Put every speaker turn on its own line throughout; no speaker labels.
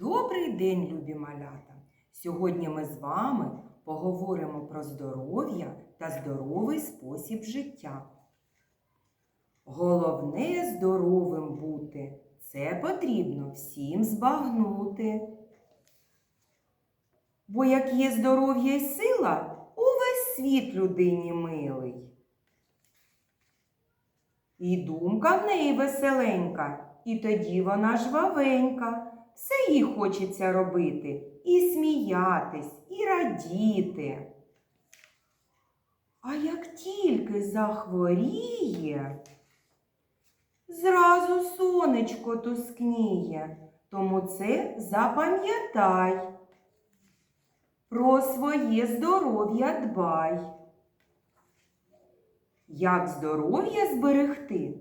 Добрий день, любі малята! Сьогодні ми з вами поговоримо про здоров'я та здоровий спосіб життя. Головне здоровим бути це потрібно всім збагнути. Бо як є здоров'я й сила, увесь світ людині милий. І думка в неї веселенька, і тоді вона жвавенька. Все їй хочеться робити і сміятись, і радіти. А як тільки захворіє, зразу сонечко тускніє, тому це запам'ятай. Про своє здоров'я дбай. Як здоров'я зберегти?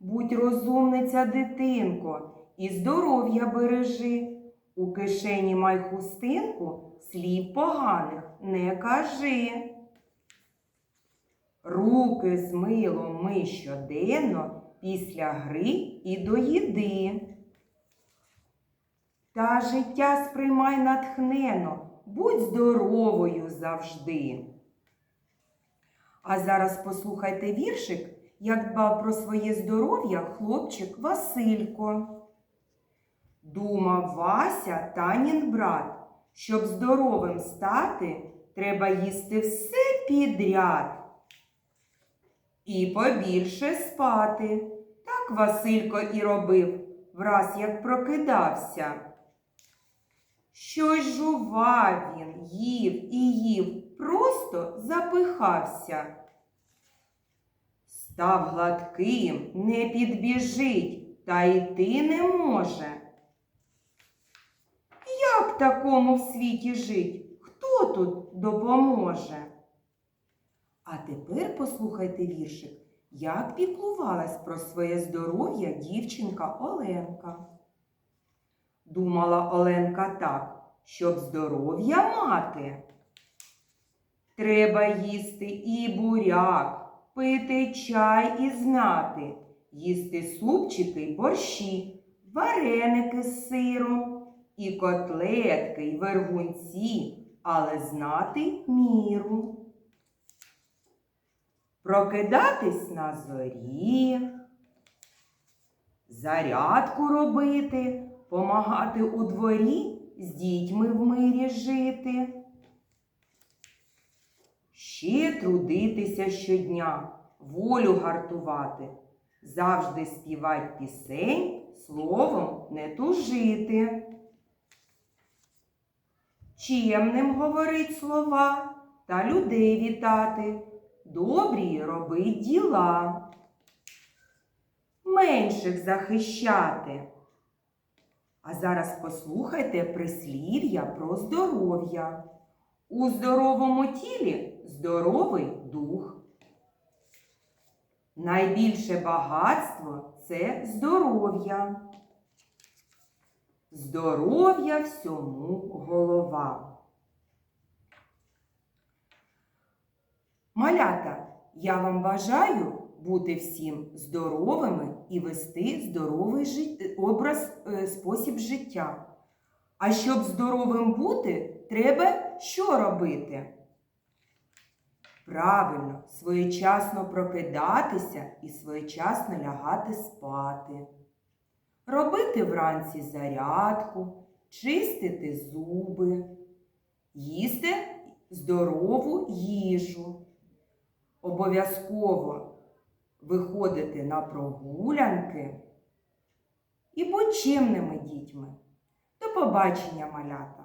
Будь розумниця, дитинко, і здоров'я бережи. У кишені май хустинку, слів поганих не кажи. Руки з милом ми щоденно після гри і до їди. Та життя сприймай натхнено, будь здоровою завжди. А зараз послухайте віршик, як дбав про своє здоров'я хлопчик Василько. Думав Вася Танін брат, щоб здоровим стати, треба їсти все підряд. І побільше спати. Так Василько і робив, враз як прокидався. Щось жував він, їв і їв, просто запихався. Став гладким, не підбіжить, та йти не може. Такому в світі жить? Хто тут допоможе? А тепер послухайте віршик, як піклувалась про своє здоров'я дівчинка Оленка. Думала Оленка так, щоб здоров'я мати. Треба їсти і буряк, пити чай і знати, їсти супчики й борщі, вареники з сиром, і котлетки, й вергунці, але знати міру. Прокидатись на зорі, зарядку робити, помагати у дворі, з дітьми в мирі жити. Ще трудитися щодня, волю гартувати, завжди співать пісень, словом не тужити. Чемним говорить слова та людей вітати, добрі робить діла, менших захищати. А зараз послухайте прислів'я про здоров'я. У здоровому тілі здоровий дух. Найбільше багатство це здоров'я. Здоров'я всьому голова. Малята, я вам бажаю бути всім здоровими і вести здоровий жит- образ, е, спосіб життя. А щоб здоровим бути, треба що робити? Правильно, своєчасно прокидатися і своєчасно лягати спати. Робити вранці зарядку, чистити зуби, їсти здорову їжу. Обов'язково виходити на прогулянки і будь дітьми. До побачення, малята!